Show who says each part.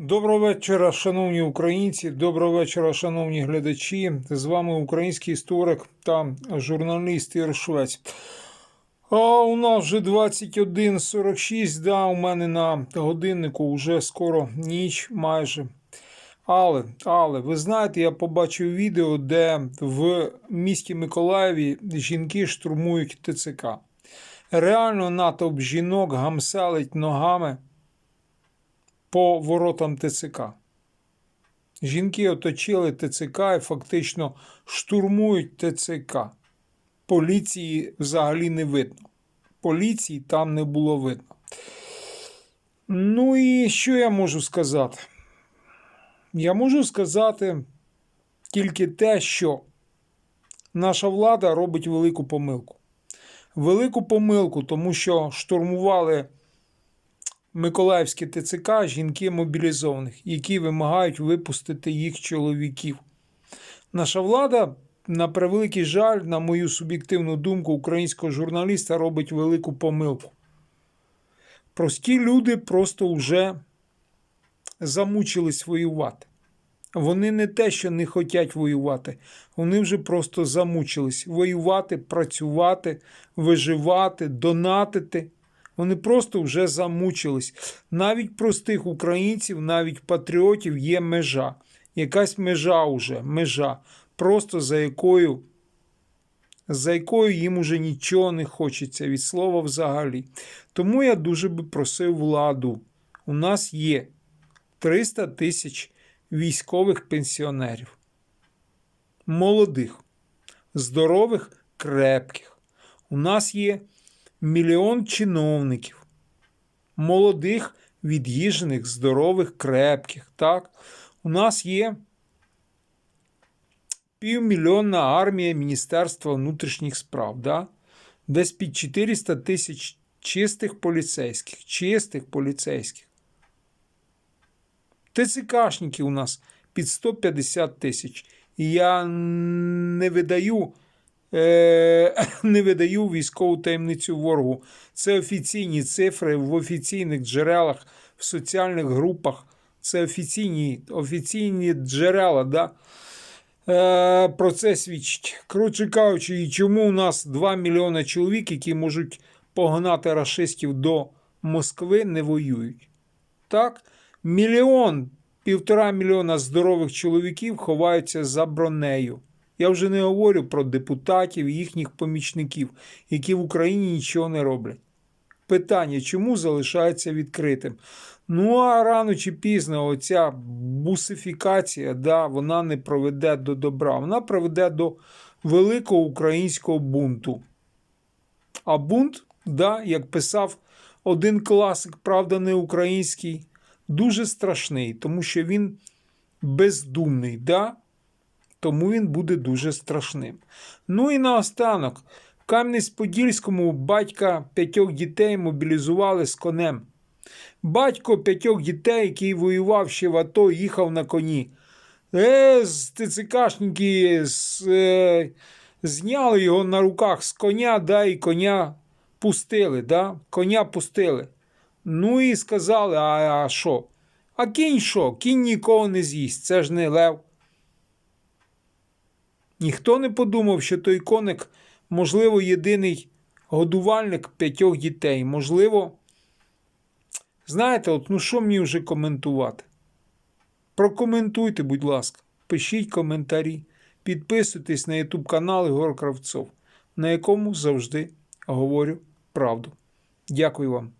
Speaker 1: Доброго вечора, шановні українці. Доброго вечора, шановні глядачі. З вами український історик та журналіст Ігор Швець. А у нас вже 21.46. Да, у мене на годиннику вже скоро ніч майже. Але, але, ви знаєте, я побачив відео, де в місті Миколаєві жінки штурмують ТЦК. Реально натовп жінок гамселить ногами по воротам ТЦК. Жінки оточили ТЦК і фактично штурмують ТЦК. Поліції взагалі не видно. Поліції там не було видно. Ну і що я можу сказати? Я можу сказати тільки те, що наша влада робить велику помилку. Велику помилку, тому що штурмували Миколаївське ТЦК жінки мобілізованих, які вимагають випустити їх чоловіків. Наша влада, на превеликий жаль, на мою суб'єктивну думку, українського журналіста робить велику помилку. Прості люди просто вже замучились воювати. Вони не те, що не хочуть воювати, вони вже просто замучились воювати, працювати, виживати, донатити. Вони просто вже замучились. Навіть простих українців, навіть патріотів є межа. Якась межа уже, межа, просто за якою, за якою їм уже нічого не хочеться від слова взагалі. Тому я дуже би просив владу. У нас є 300 тисяч військових пенсіонерів. Молодих, здорових, крепких. У нас є мільйон чиновників, молодих, від'їжджених, здорових, крепких. Так? У нас є півмільйонна армія Міністерства внутрішніх справ. Да? Десь під 400 тисяч чистих поліцейських, чистих поліцейських. ТЦКшників у нас під 150 тисяч. І я не видаю не видаю військову таємницю ворогу. Це офіційні цифри в офіційних джерелах, в соціальних групах. Це офіційні, офіційні джерела. Да? Е, про це свідчить. Коротше кажучи, і чому у нас 2 мільйони чоловік, які можуть погнати рашистів до Москви, не воюють? Так? Мільйон, півтора мільйона здорових чоловіків ховаються за бронею. Я вже не говорю про депутатів і їхніх помічників, які в Україні нічого не роблять. Питання, чому залишається відкритим? Ну, а рано чи пізно оця бусифікація, да, вона не проведе до добра, вона приведе до великого українського бунту. А бунт, да, як писав один класик, правда, не український, дуже страшний, тому що він бездумний. Да? Тому він буде дуже страшним. Ну і наостанок, в Кам'янець-Подільському батька п'ятьох дітей мобілізували з конем. Батько п'ятьох дітей, який воював ще в АТО, їхав на коні. Е, ТЦКшники з, е, зняли його на руках з коня, да, і коня пустили. Да? Коня пустили. Ну і сказали: а, а що? А кінь що? Кінь нікого не з'їсть, це ж не лев. Ніхто не подумав, що той коник, можливо, єдиний годувальник п'ятьох дітей. Можливо, знаєте, от, ну що мені вже коментувати? Прокоментуйте, будь ласка, пишіть коментарі, підписуйтесь на YouTube канал Ігор Кравцов, на якому завжди говорю правду. Дякую вам.